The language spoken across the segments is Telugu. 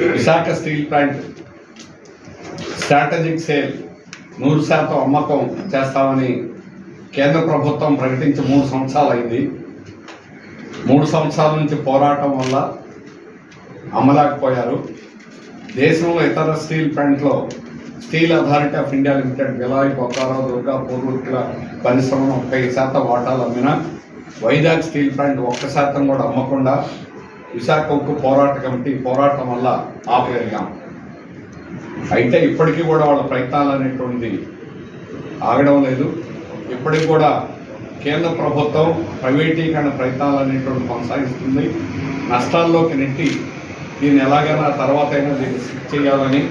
Visakha steel plant strategic sale నూరు శాతం అమ్మకం చేస్తామని కేంద్ర ప్రభుత్వం ప్రకటించి మూడు సంవత్సరాలు అయింది. మూడు సంవత్సరాల నుంచి పోరాటం వల్ల అమ్మలేకపోయారు. దేశంలో ఇతర స్టీల్ ప్లాంట్లో steel authority of India limited Bhilai Bokaro Durga పూర్వీకుల పరిశ్రమను ముప్పై శాతం వాటాలు అమ్మిన వైజాగ్ స్టీల్ ప్లాంట్ ఒక్క శాతం కూడా అమ్మకుండా విశాఖ ఉక్కు పోరాట కమిటీ పోరాటం వల్ల ఆపగలిగాం. అయితే ఇప్పటికీ కూడా వాళ్ళ ప్రయత్నాలు అనేటువంటిది ఆగడం లేదు. ఇప్పటికి కూడా కేంద్ర ప్రభుత్వం ప్రైవేటీకరణ ప్రయత్నాలు అనేటువంటి కొనసాగిస్తుంది. నష్టాల్లోకి నెట్టి దీన్ని ఎలాగైనా తర్వాత అయినా దీన్ని శిఫ్ట్ చేయాలని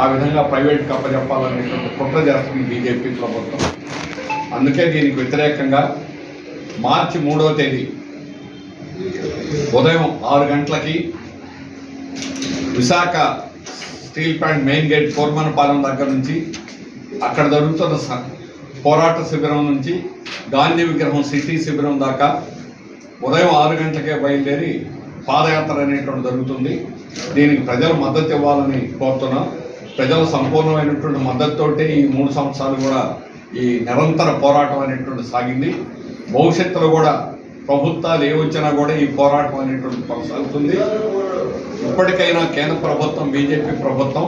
ఆ విధంగా ప్రైవేట్ కప్పచెప్పాలనేటువంటి కుట్ర చేస్తుంది బీజేపీ ప్రభుత్వం. అందుకే దీనికి వ్యతిరేకంగా మార్చి మూడవ తేదీ ఉదయం ఆరు గంటలకి Visakha steel plant main gate Kormanapalem దగ్గర నుంచి అక్కడ జరుగుతున్న పోరాట శిబిరం నుంచి గాంధీ విగ్రహం సిటీ శిబిరం దాకా ఉదయం ఆరు గంటలకే బయలుదేరి పాదయాత్ర అనేటువంటి జరుగుతుంది. దీనికి ప్రజలు మద్దతు ఇవ్వాలని కోరుతున్నాం. ప్రజల సంపూర్ణమైనటువంటి మద్దతుతోటే ఈ మూడు సంవత్సరాలు కూడా ఈ నిరంతర పోరాటం అనేటువంటి సాగింది. భవిష్యత్తులో కూడా ప్రభుత్వాలు ఏ వచ్చినా కూడా ఈ పోరాటం అనేటువంటి కొనసాగుతుంది. ఇప్పటికైనా కేంద్ర ప్రభుత్వం బీజేపీ ప్రభుత్వం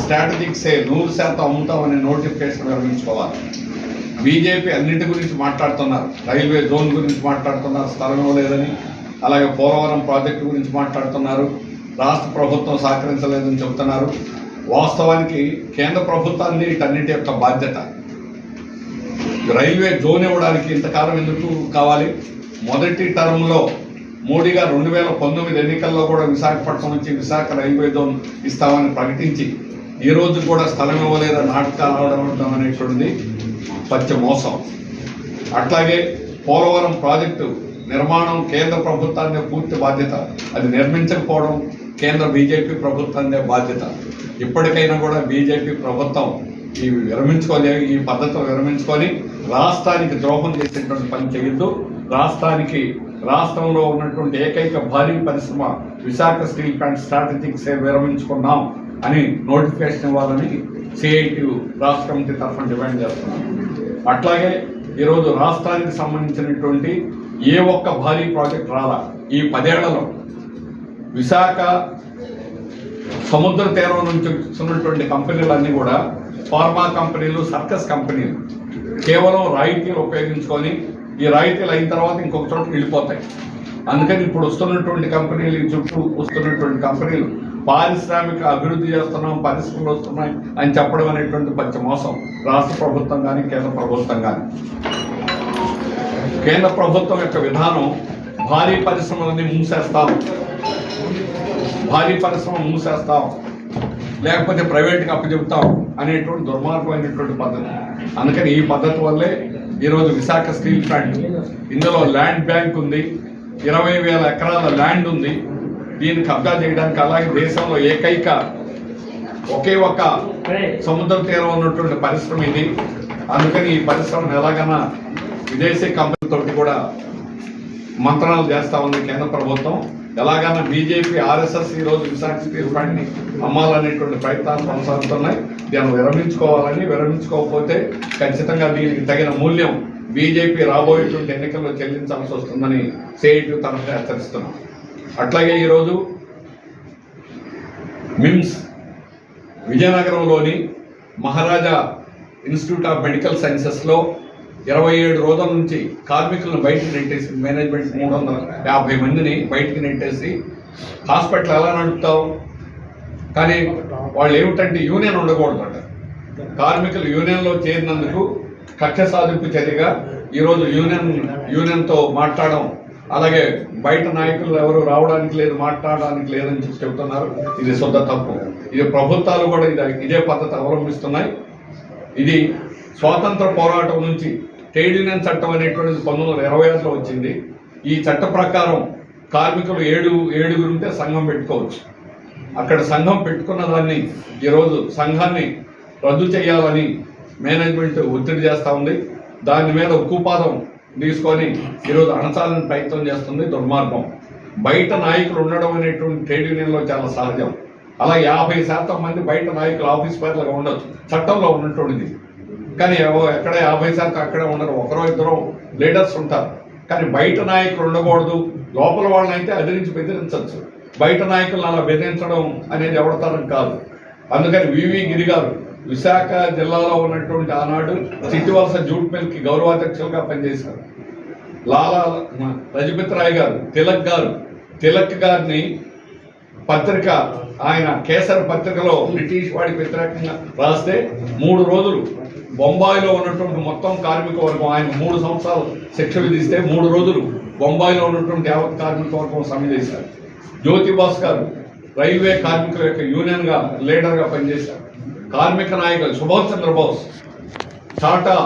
స్ట్రాటజిక్ నూరు శాతం అమ్ముతామని నోటిఫికేషన్ విరమించుకోవాలి. బీజేపీ అన్నింటి గురించి మాట్లాడుతున్నారు. రైల్వే జోన్ గురించి మాట్లాడుతున్నారు. స్థలం ఇవ్వలేదని అలాగే పోలవరం ప్రాజెక్టు గురించి మాట్లాడుతున్నారు. రాష్ట్ర ప్రభుత్వం సహకరించలేదని చెబుతున్నారు. వాస్తవానికి కేంద్ర ప్రభుత్వాన్ని వీటన్నిటి యొక్క బాధ్యత. రైల్వే జోన్ ఇవ్వడానికి ఇంతకాలం ఎందుకు కావాలి? మొదటి టర్మ్లో మోడీ గారు రెండు వేల పంతొమ్మిది ఎన్నికల్లో కూడా విశాఖపట్నం నుంచి విశాఖ రైల్వే జోన్ ఇస్తామని ప్రకటించి ఈ రోజు కూడా స్థలం ఇవ్వలేదని నాటకాలు ఆడడం అనేటువంటిది పచ్చ మోసం. అట్లాగే పోలవరం ప్రాజెక్టు నిర్మాణం కేంద్ర ప్రభుత్వాన్ని పూర్తి బాధ్యత అది నిర్మించకపోవడం కేంద్ర బీజేపీ ప్రభుత్వాన్ని బాధ్యత. ఇప్పటికైనా కూడా బీజేపీ ప్రభుత్వం ఈ విరమించుకోలే ఈ పద్ధతులు విరమించుకొని రాష్ట్రానికి ద్రోహం చేసేటువంటి పని చేయొద్దు. రాష్ట్రానికి రాష్ట్రంలో ఉన్నటువంటి ఏకైక భారీ పరిశ్రమ విశాఖ స్టీల్ ప్లాంట్ స్ట్రాటజిక్ సేవ విరమించుకున్నాం అని నోటిఫికేషన్ ఇవ్వాలని సిఐటి రాష్ట్ర కమిటీ తరఫున డిమాండ్ చేస్తున్నాం. అట్లాగే ఈరోజు రాష్ట్రానికి సంబంధించినటువంటి ఏ ఒక్క భారీ ప్రాజెక్ట్ రాలా. ఈ పదేళ్ళలో విశాఖ సముద్ర తీరం నుంచి వస్తున్నటువంటి కంపెనీలన్నీ కూడా ఫార్మా కంపెనీలు సర్కస్ కంపెనీలు కేవలం రాయితీలు ఉపయోగించుకొని ఈ రాయితీలు అయిన తర్వాత ఇంకొక చోట వెళ్ళిపోతాయి. అందుకని ఇప్పుడు వస్తున్నటువంటి కంపెనీలు ఈ చుట్టూ వస్తున్నటువంటి కంపెనీలు పారిశ్రామిక అభివృద్ధి చేస్తున్నాం పరిశ్రమలు వస్తున్నాయి అని చెప్పడం అనేటువంటి పచ్చ మోసం రాష్ట్ర ప్రభుత్వం కానీ కేంద్ర ప్రభుత్వం కానీ కేంద్ర ప్రభుత్వం యొక్క విధానం భారీ పరిశ్రమలని మూసేస్తాం. భారీ పరిశ్రమ మూసేస్తాం. లేకపోతే ప్రైవేట్కి అప్పచెప్తాం అనేటువంటి దుర్మార్గమైనటువంటి పద్ధతి. అందుకని ఈ పద్ధతి వల్లే ఈరోజు విశాఖ స్టీల్ ప్లాంట్. ఇందులో ల్యాండ్ బ్యాంక్ ఉంది. ఇరవై వేల ఎకరాల ల్యాండ్ ఉంది. దీన్ని కబ్జా చేయడానికి అలాగే దేశంలో ఏకైక ఒకే ఒక సముద్ర తీరం ఉన్నటువంటి పరిశ్రమ ఇది. అందుకని ఈ పరిశ్రమను ఎలాగైనా విదేశీ కంపెనీలతోటి కూడా మంత్రాలు చేస్తా ఉంది కేంద్ర ప్రభుత్వం. ఎలాగైనా బీజేపీ ఆర్ఎస్ఎస్ ఈ రోజు విశాఖ స్టీల్ అమ్మాలనేటువంటి ప్రయత్నాలు కొనసాగుతున్నాయి. దాన్ని విరమించుకోవాలని విరమించుకోకపోతే ఖచ్చితంగా దీనికి తగిన మూల్యం బీజేపీ రాబోయేటువంటి ఎన్నికల్లో చెల్లించాల్సి వస్తుందని సేటు తనకు హెచ్చరిస్తున్నాం. అట్లాగే ఈరోజు మిమ్స్ విజయనగరంలోని మహారాజా ఇన్స్టిట్యూట్ ఆఫ్ మెడికల్ సైన్సెస్లో ఇరవై ఏడు రోజుల నుంచి కార్మికులను బయటికి నెట్టేసి మేనేజ్మెంట్ మూడు వందల యాభై మందిని బయటికి నెట్టేసి హాస్పిటల్ ఎలా నడుపుతావు? కానీ వాళ్ళు ఏమిటంటే యూనియన్ ఉండకూడదట కార్మికులు యూనియన్లో చేరినందుకు కక్ష సాధింపు చర్యగా ఈరోజు యూనియన్ యూనియన్తో మాట్లాడడం. అలాగే బయట నాయకులు ఎవరు రావడానికి లేదు మాట్లాడడానికి లేదని చెప్పి చెబుతున్నారు. ఇది శుద్ధ తప్పు. ఇది ప్రభుత్వాలు కూడా ఇది ఇదే పద్ధతి అవలంబిస్తున్నాయి. ఇది స్వాతంత్ర పోరాటం నుంచి ట్రేడ్ యూనియన్ చట్టం అనేటువంటిది పంతొమ్మిది వందల ఇరవై ఆరులో వచ్చింది. ఈ చట్ట ప్రకారం కార్మికులు ఏడు ఏడుగురు ఉంటే సంఘం పెట్టుకోవచ్చు. అక్కడ సంఘం పెట్టుకున్న దాన్ని ఈరోజు సంఘాన్ని రద్దు చేయాలని మేనేజ్మెంట్ ఒత్తిడి చేస్తూ ఉంది. దాని మీద ఉక్కుపాదం తీసుకొని ఈరోజు అణచాలని ప్రయత్నం చేస్తుంది దుర్మార్గం. బయట నాయకులు ఉండడం అనేటువంటి ట్రేడ్ యూనియన్లో చాలా సహజం. అలా యాభై శాతం మంది బయట నాయకులు ఆఫీస్ పేర్లుగా ఉండొచ్చు. చట్టంలో ఉన్నటువంటిది. కానీ ఎక్కడ యాభై శాతం అక్కడే ఉండరు. ఒకరో ఇద్దరు లీడర్స్ ఉంటారు. కానీ బయట నాయకులు ఉండకూడదు. లోపల వాళ్ళని అయితే అదిరించి బెదిరించవచ్చు. బయట నాయకులను అలా బెదిరించడం అనేది ఎవడతరం కాదు. అందుకని వివి గిరి గారు విశాఖ జిల్లాలో ఉన్నటువంటి ఆనాడు చిట్టివలస జూట్ మిల్కి గౌరవాధ్యక్షులుగా పనిచేశారు. లాలా రజపతి రాయ్ గారు తిలక్ గారు తిలక్ గారిని పత్రిక ఆయన కేసర్ పత్రికలో బ్రిటిష్ వాడికి వ్యతిరేకంగా రాస్తే మూడు రోజులు బొంబాయిలో ఉన్నటువంటి మొత్తం కార్మిక వర్గం ఆయన మూడు సంవత్సరాలు శిక్ష విధిస్తే మూడు రోజులు బొంబాయిలో ఉన్నటువంటి యావత్ కార్మిక వర్గం సమ్మె చేశారు. జ్యోతి భాస్కర్ రైల్వే కార్మికుల యొక్క యూనియన్గా లీడర్గా పనిచేశారు. కార్మిక నాయకులు సుభాష్ చంద్రబోస్ టాటా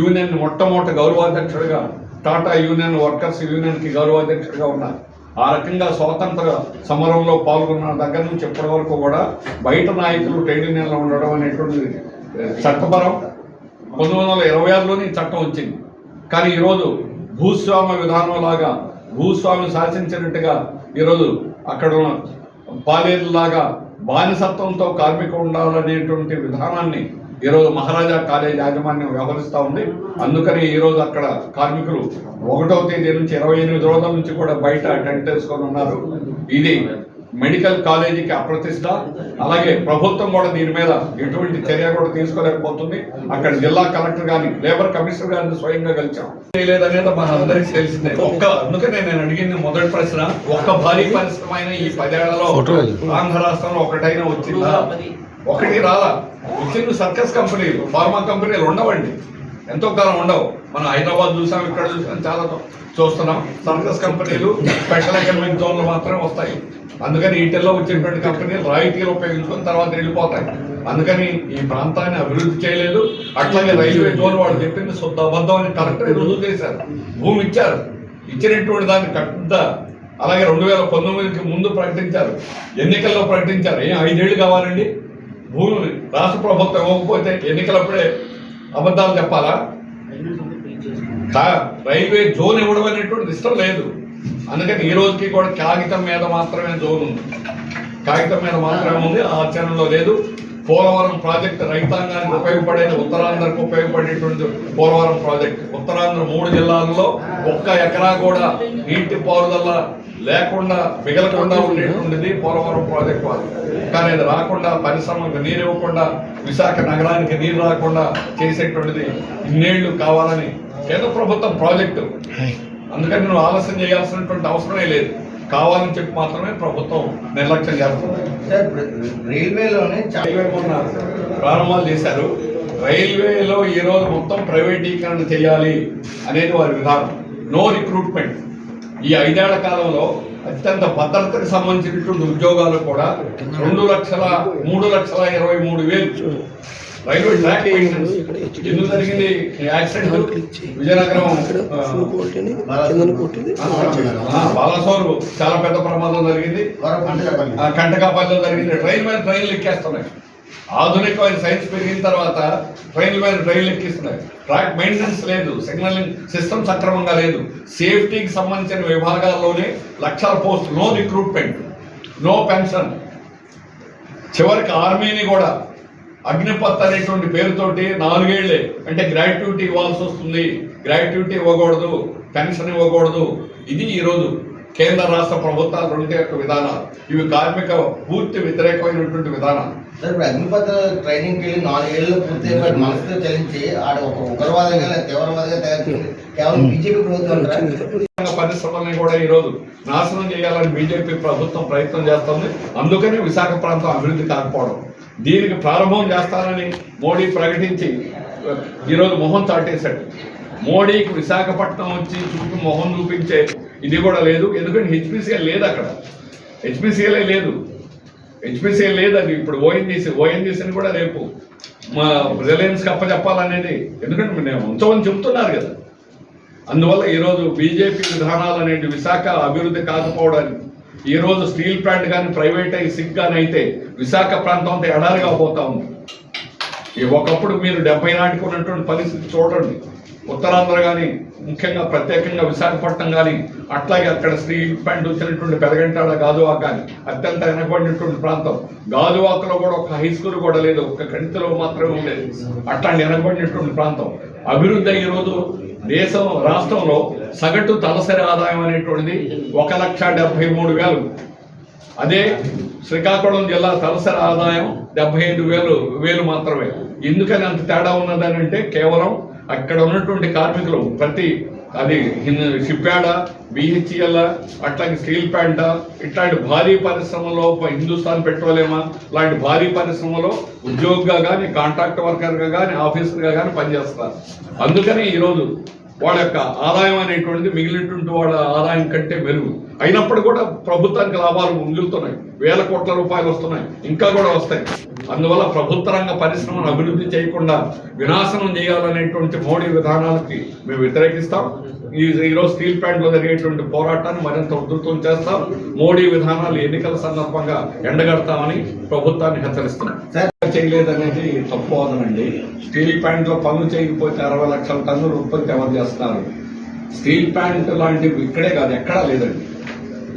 యూనియన్ మొట్టమొదటి గౌరవాధ్యక్షుడిగా టాటా యూనియన్ వర్కర్స్ యూనియన్కి గౌరవాధ్యక్షుడిగా ఉన్నారు. ఆ రకంగా స్వాతంత్ర సమరంలో పాల్గొన్న దగ్గర నుంచి ఇప్పటి వరకు కూడా బయట నాయకులు ట్రేడ్ యూనియన్లో ఉండడం అనేటువంటిది చట్టపరం. పంతొమ్మిది వందల ఇరవై ఆరులోనే చట్టం వచ్చింది. కానీ ఈరోజు భూస్వామ్య విధానం లాగా భూస్వామి శాసించినట్టుగా ఈరోజు అక్కడ ఉన్న పాలేరులాగా బానిసత్వంతో కార్మికులు ఉండాలనేటువంటి విధానాన్ని ఈరోజు మహారాజా కాలేజ్ యాజమాన్యం వ్యవహరిస్తూ ఉంది. అందుకని ఈరోజు అక్కడ కార్మికులు ఒకటవ తేదీ నుంచి ఇరవై ఎనిమిది రోజుల నుంచి కూడా బయట టెంట్ వేసుకొని ఉన్నారు. ఇది మెడికల్ కాలేజీకి అప్రతిష్ట. అలాగే ప్రభుత్వం కూడా దీని మీద ఎటువంటి చర్య కూడా తీసుకోలేకపోతుంది. అక్కడ జిల్లా కలెక్టర్ గాని లేబర్ కమిషనర్ గారిని స్వయంగా కలిసాం లేదనేది మన అందరికీ తెలిసిందే. ఒక్క అందుకనే నేను అడిగింది మొదటి ప్రశ్న ఒక్క భారీ పరిశ్రమ అయిన ఈ పదేళ్ళలో ఆంధ్ర రాష్ట్రంలో ఒకటైనా వచ్చిందా? ఒకటి రాలా? వచ్చింది సర్కస్ కంపెనీలు ఫార్మా కంపెనీలు ఉండవండి. ఎంతో కాలం ఉండవు. మనం హైదరాబాద్ చూసాం ఇక్కడ చూసాం చాలా చూస్తున్నాం. సర్కస్ కంపెనీలు స్పెషల్ ఎకనామిక్ జోన్లు మాత్రమే వస్తాయి. అందుకని ఈటెల్లో వచ్చినటువంటి కంపెనీలు రాయితీలు ఉపయోగించుకొని తర్వాత వెళ్ళిపోతాయి. అందుకని ఈ ప్రాంతాన్ని అభివృద్ధి చేయలేదు. అట్లాగే రైల్వే జోన్ వాడు చెప్పింది శుద్ధ అబద్ధం అని కరెక్ట్గా రుజువు చేశారు. భూమి ఇచ్చారు. ఇచ్చినటువంటి దాన్ని పెద్ద అలాగే రెండు వేల పంతొమ్మిదికి ముందు ప్రకటించారు. ఎన్నికల్లో ప్రకటించారు. ఏం ఐదేళ్ళు కావాలండి? భూమి రాష్ట్ర ప్రభుత్వం ఇవ్వకపోతే ఎన్నికలప్పుడే అబద్ధాలు చెప్పాలా? రైల్వే జోన్ ఇవ్వడం అనేటువంటిది ఇష్టం లేదు. అందుకని ఈ రోజుకి కూడా కాగితం మీద మాత్రమే జోన్ ఉంది. కాగితం మీద మాత్రమే ఉంది ఆచరణలో లేదు. పోలవరం ప్రాజెక్ట్ రైతాంగానికి ఉపయోగపడేది ఉత్తరాంధ్రకు ఉపయోగపడేటువంటి పోలవరం ప్రాజెక్ట్. ఉత్తరాంధ్ర మూడు జిల్లాల్లో ఒక్క ఎకరా కూడా నీటి పారుదల లేకుండా మిగలకుండా ఉండేటువంటిది పోలవరం ప్రాజెక్ట్ వాళ్ళు. కానీ అది రాకుండా పరిశ్రమకు నీరు ఇవ్వకుండా విశాఖ నగరానికి నీరు రాకుండా చేసేటువంటిది ఇన్నేళ్ళు కావాలని కేంద్ర ప్రభుత్వం ప్రాజెక్టు. అందుకని నువ్వు ఆలస్యం చేయాల్సినటువంటి అవసరమే లేదు. కావాలని చెప్పి మాత్రమే ప్రభుత్వం నిర్లక్ష్యం చేస్తుంది. రైల్వేలోనే చాలా రైల్వే మొన్న ప్రారంభాలు చేశారు. రైల్వేలో ఈ రోజు మొత్తం ప్రైవేటీకరణ చేయాలి అనేది వారి విధానం. No recruitment. ఈ ఐదేళ్ళ కాలంలో అత్యంత భద్రతకు సంబంధించినటువంటి ఉద్యోగాలు కూడా రెండు లక్షల మూడు లక్షల ఇరవై మూడు వేలు. రైల్వే ట్రాక్ ఎందుకు జరిగింది? యాక్సిడెంట్ విజయనగరం బాలసోరు చాలా పెద్ద ప్రమాదం జరిగింది. కంటకాపల్లిలో జరిగింది. ట్రైన్ మీద ట్రైన్లు ఎక్కేస్తున్నాయి. ఆధునికమైన సైన్స్ పెరిగిన తర్వాత ట్రైన్ల మీద ట్రైన్లు ఎక్కిస్తున్నాయి. ట్రాక్ మెయింటెనెన్స్ లేదు సిగ్నలింగ్ సిస్టమ్ సక్రమంగా లేదు. సేఫ్టీకి సంబంధించిన విభాగాల్లోనే లక్షల post no recruitment no pension చివరికి ఆర్మీని కూడా అగ్నిపత్ అనేటువంటి పేరుతోటి నాలుగేళ్ళే అంటే గ్రాట్యుటీ ఇవ్వాల్సి వస్తుంది. గ్రాట్యుటీ ఇవ్వకూడదు పెన్షన్ ఇవ్వకూడదు. ఇది ఈరోజు కేంద్ర రాష్ట్ర ప్రభుత్వాలు రెండు యొక్క విధానాలు. ఇవి కార్మిక పూర్తి వ్యతిరేకమైనటువంటి విధానాలు. సార్ ఇప్పుడు అగ్నిపథ ట్రైనింగ్కి వెళ్ళి నాలుగేళ్ళు పూర్తి మనసుతో చలించి ఆడ ఒక ఉగ్రవాదంగా తీవ్రవాదంగా తయారు కేవలం బీజేపీ ప్రభుత్వం పరిశ్రమల్ని కూడా ఈ రోజు నాశనం చేయాలని బీజేపీ ప్రభుత్వం ప్రయత్నం చేస్తుంది. అందుకని విశాఖ ప్రాంతం అభివృద్ధి కాకపోవడం. దీనికి ప్రారంభం చేస్తానని మోడీ ప్రకటించి ఈరోజు మొహం చాటేశాడు. మోడీకి విశాఖపట్నం వచ్చి చుట్టూ మొహం చూపించే ఇది కూడా లేదు. ఎందుకంటే హెచ్పిసిఎల్ లేదు అక్కడ. హెచ్పిసిఎల్ లేదు. హెచ్పిసిఎల్ లేదు అది ఇప్పుడు ఓఎన్జీసీ ఓఎన్జీసీని కూడా రేపు మా రిలయన్స్కి అప్పచెప్పాలనేది ఎందుకంటే నేను ఉంచమని చెప్తున్నారు కదా. అందువల్ల ఈరోజు బీజేపీ విధానాలు అనేటి విశాఖ అభివృద్ధి కాకపోవడానికి ఈ రోజు స్టీల్ ప్లాంట్ కానీ ప్రైవేటైజింగ్ కానీ అయితే విశాఖ ప్రాంతం అంతా ఎడారిగా పోతా ఉంది. ఒకప్పుడు మీరు డెబ్బై నాటికి ఉన్నటువంటి పరిస్థితి చూడండి. ఉత్తరాంధ్ర కానీ ముఖ్యంగా ప్రత్యేకంగా విశాఖపట్నం కానీ అట్లాగే అక్కడ శ్రీ ప్లాంట్ వచ్చినటువంటి పెదగంటాడ గాజువాక కానీ అత్యంత వెనకబడినటువంటి ప్రాంతం. గాజువాకలో కూడా ఒక హై స్కూల్ కూడా లేదు ఒక గణితలో మాత్రమే ఉండేది. అట్లాంటి వెనకబడినటువంటి ప్రాంతం. అభివృద్ధి అయ్యే రోజు దేశం రాష్ట్రంలో సగటు తలసరి ఆదాయం అనేటువంటిది ఒక లక్ష డెబ్బై మూడు వేలు. అదే శ్రీకాకుళం జిల్లా తలసరి ఆదాయం డెబ్బై ఐదు వేలు వేలు మాత్రమే. ఎందుకని అంత తేడా ఉన్నదని అంటే కేవలం అక్కడ ఉన్నటువంటి కార్మికులు ప్రతి అది షిప్యాడ బిహెచ్ఎల్ అట్లాగే స్టీల్ ప్లాంట్ ఇట్లాంటి భారీ పరిశ్రమలో హిందుస్థాన్ పెట్రోలియమా లాంటి భారీ పరిశ్రమలో ఉద్యోగిగా కానీ కాంట్రాక్ట్ వర్కర్గా కానీ ఆఫీసర్గా కానీ పనిచేస్తారు. అందుకని ఈరోజు వాళ్ళ యొక్క ఆదాయం అనేటువంటిది మిగిలినటువంటి వాళ్ళ ఆదాయం కంటే మెరుగు. అయినప్పుడు కూడా ప్రభుత్వానికి లాభాలు మిగులుతున్నాయి. వేల కోట్ల రూపాయలు వస్తున్నాయి. ఇంకా కూడా వస్తాయి. అందువల్ల ప్రభుత్వ రంగ పరిశ్రమను అభివృద్ధి చేయకుండా వినాశనం చేయాలనేటువంటి మోడీ విధానాలకి మేము వ్యతిరేకిస్తాం. ఈ ఈరోజు స్టీల్ ప్లాంట్లో జరిగేటువంటి పోరాటాన్ని మరింత ఉధృతం చేస్తాం. మోడీ విధానాలు ఎన్నికల సందర్భంగా ఎండగడతామని ప్రభుత్వాన్ని హెచ్చరిస్తున్నాం. చేయలేదనేది తప్పు అవుతుందండి స్టీల్ ప్లాంట్లో పనులు చేయకపోతే అరవై లక్షల టన్నులు ఉత్పత్తి ఎవరు చేస్తున్నారు స్టీల్ ప్లాంట్ లాంటివి ఇక్కడే కాదు ఎక్కడా లేదండి.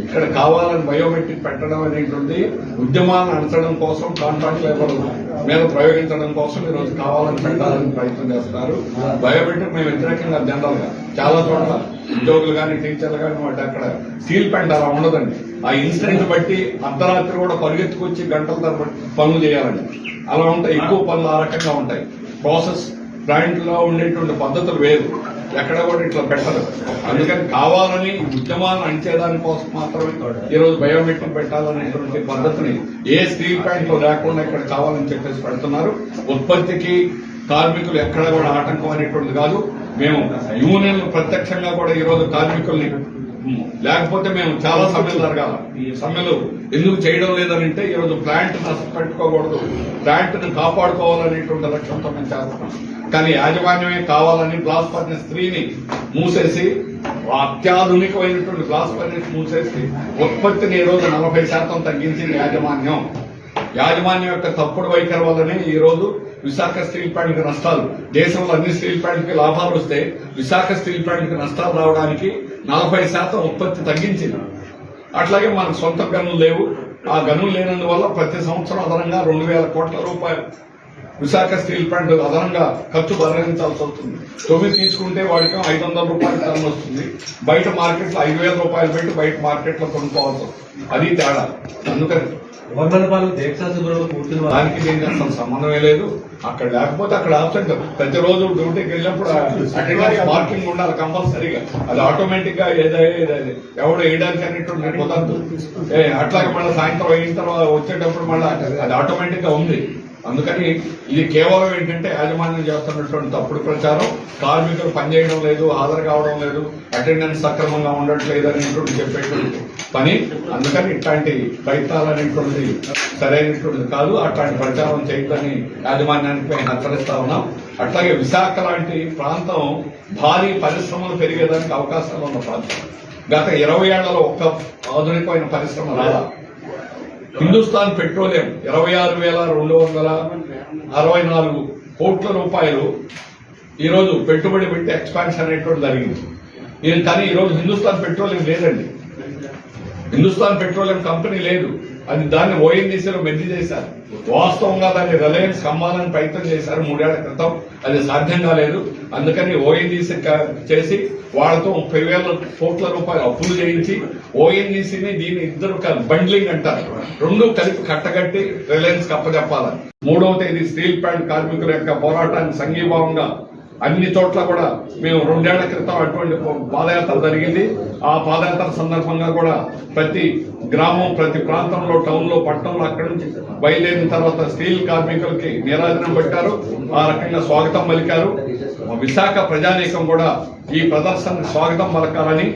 ఇక్కడ కావాలని బయోమెట్రిక్ పెట్టడం అనేటువంటి ఉద్యమాన్ని అణచడం కోసం కాంట్రాక్ట్ లేబర్ మీద ప్రయోగించడం కోసం ఈరోజు కావాలని పెట్టాలని ప్రయత్నం చేస్తున్నారు. బయోమెట్రిక్ మేము వ్యతిరేకంగా జనరల్గా చాలా చోట్ల ఉద్యోగులు కానీ టీచర్లు కానీ వాటి అక్కడ సీల్ పెంట్ అలా ఉండదండి. ఆ ఇన్సిడెంట్ బట్టి అర్ధరాత్రి కూడా పరిగెత్తుకొచ్చి గంటల తరబడి పనులు చేయాలండి. అలా ఉంటాయి ఎక్కువ పనులు ఆ రకంగా ఉంటాయి. ప్రాసెస్ ప్లాంట్ ఉండేటువంటి పద్ధతులు వేరు. ఎక్కడ కూడా ఇట్లా పెట్టరు. అందుకని కావాలని ఉద్యమాన్ని అణచేదాని కోసం మాత్రమే ఈరోజు బయోమెట్రిక్ పెట్టాలనేటువంటి పద్ధతిని ఏ స్టీల్ ప్లాంట్ లేకుండా ఇక్కడ కావాలని చెప్పేసి పెడుతున్నారు. ఉత్పత్తికి కార్మికులు ఎక్కడ కూడా ఆటంకం అనేటువంటిది కాదు. మేము యూనియన్లు ప్రత్యక్షంగా కూడా ఈరోజు కార్మికుల్ని లేకపోతే మేము చాలా సమ్మెలు జరగాల. ఈ సమ్మెలు ఎందుకు చేయడం లేదని అంటే ఈరోజు ప్లాంట్ నష్టపెట్టుకోకూడదు ప్లాంట్ని కాపాడుకోవాలనేటువంటి లక్ష్యంతో మేము చేస్తున్నాం కానీ యాజమాన్యమే కావాలని గ్లాస్ ఫర్నెస్ స్త్రీని మూసేసి అత్యాధునికమైనటువంటి గ్లాస్ ఫర్నెస్ మూసేసి ఉత్పత్తిని ఈ రోజు నలభై శాతం తగ్గించింది యాజమాన్యం. యాజమాన్యం యొక్క తప్పుడు వైఖరి వల్లనే ఈ రోజు విశాఖ స్టీల్ ప్లాంట్కి నష్టాలు. దేశంలో అన్ని స్టీల్ ప్లాంట్కి లాభాలు వస్తే విశాఖ స్టీల్ ప్లాంట్కి నష్టాలు రావడానికి నలభై శాతం ఉత్పత్తి తగ్గించింది. అట్లాగే మనకు సొంత గనులు లేవు. ఆ గనులు లేనందువల్ల ప్రతి సంవత్సరం అదనంగా రెండు వేల కోట్ల రూపాయలు విశాఖ స్టీల్ ప్లాంట్ అదనంగా ఖర్చు భరించాల్సి వస్తుంది. తొమ్మిది తీసుకుంటే వాడికి ఐదు వందల రూపాయల టన్ వస్తుంది. బయట మార్కెట్లో ఐదు వేల రూపాయలు పెట్టి బయట మార్కెట్లో కొనుక్కోవాల్సి వస్తుంది. అది తేడా. అందుకని వందలపాలెం దీక్షా శిబిరంలో కూర్చుని దానికి దీనికి అసలు సంబంధమే లేదు. అక్కడ లేకపోతే అక్కడ ఆబ్సెంట్ ప్రతిరోజు డ్యూటీకి వెళ్ళినప్పుడు అటెండెన్స్ మార్కింగ్ ఉండాలి కంపల్సరీగా. అది ఆటోమేటిక్గా ఏదో ఏదో- ఎవడు వేయడానికి అనేటువంటి కుదరదు అట్లాగే మళ్ళీ సాయంత్రం అయిన తర్వాత వచ్చేటప్పుడు మళ్ళీ అది ఆటోమేటిక్గా ఉంది. అందుకని ఇది కేవలం ఏంటంటే యాజమాన్యం చేస్తున్నటువంటి తప్పుడు ప్రచారం కార్మికులు పనిచేయడం లేదు హాజరు కావడం లేదు అటెండెన్స్ సక్రమంగా ఉండట్లేదు అనేటువంటి చెప్పేటువంటి పని. అందుకని ఇట్లాంటి ప్రయత్నాలు అనేటువంటి సరైనటువంటిది కాదు. అట్లాంటి ప్రచారం చేయాలని యాజమాన్యానికి మేము హెచ్చరిస్తా ఉన్నాం. అట్లాగే విశాఖ లాంటి ప్రాంతం భారీ పరిశ్రమలు పెరిగేదానికి అవకాశాలు ఉన్న ప్రాంతం. గత ఇరవై ఏళ్ళలో ఒక్క ఆధునికమైన పరిశ్రమ రాలా. హిందుస్థాన్ పెట్రోలియం ఇరవై ఆరు వేల రెండు వందల అరవై నాలుగు కోట్ల రూపాయలు ఈరోజు పెట్టుబడి పెట్టి ఎక్స్పాన్షన్ అనేటువంటి జరిగింది. నేను కానీ ఈరోజు హిందుస్థాన్ పెట్రోలియం లేదండి. హిందుస్థాన్ పెట్రోలియం కంపెనీ లేదు. అది దాన్ని ఓఎన్జీసీలో మెద్ది చేశారు. వాస్తవంగా దాన్ని రిలయన్స్ కమ్మాలని ప్రయత్నం చేశారు మూడేళ్ళ క్రితం. అది సాధ్యం కాలేదు. అందుకని ఓఎన్జీసీ చేసి వాళ్ళతో ముప్పై వేల కోట్ల రూపాయలు అప్పులు చేయించి ఓఎన్జీసీని దీని ఇద్దరు బండ్లింగ్ అంటారు. రెండు కలిపి కట్టగట్టి రిలయన్స్ అప్పచెప్పాలని మూడవ తేదీ స్టీల్ ప్లాంట్ కార్మికుల యొక్క పోరాటానికి సంఘీభావంగా అన్ని చోట్ల కూడా మేము రెండేళ్ళ క్రితం అటువంటి పాదయాత్ర జరిగింది. ఆ పాదయాత్ర సందర్భంగా కూడా ప్రతి గ్రామం ప్రతి ప్రాంతంలో టౌన్లో పట్టణంలో అక్కడి నుంచి బయలుదేరిన తర్వాత స్టీల్ కార్మికులకి నీరాజనం పెట్టారు. ఆ రకంగా స్వాగతం పలికారు. విశాఖ ప్రజానీకం కూడా ఈ ప్రదర్శనకు స్వాగతం పలకాలని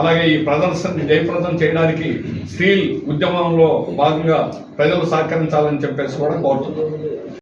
అలాగే ఈ ప్రదర్శనని జయప్రదం చేయడానికి స్టీల్ ఉద్యమంలో భాగంగా ప్రజలు సహకరించాలని చెప్పేసి కూడా కోరుతున్నాం.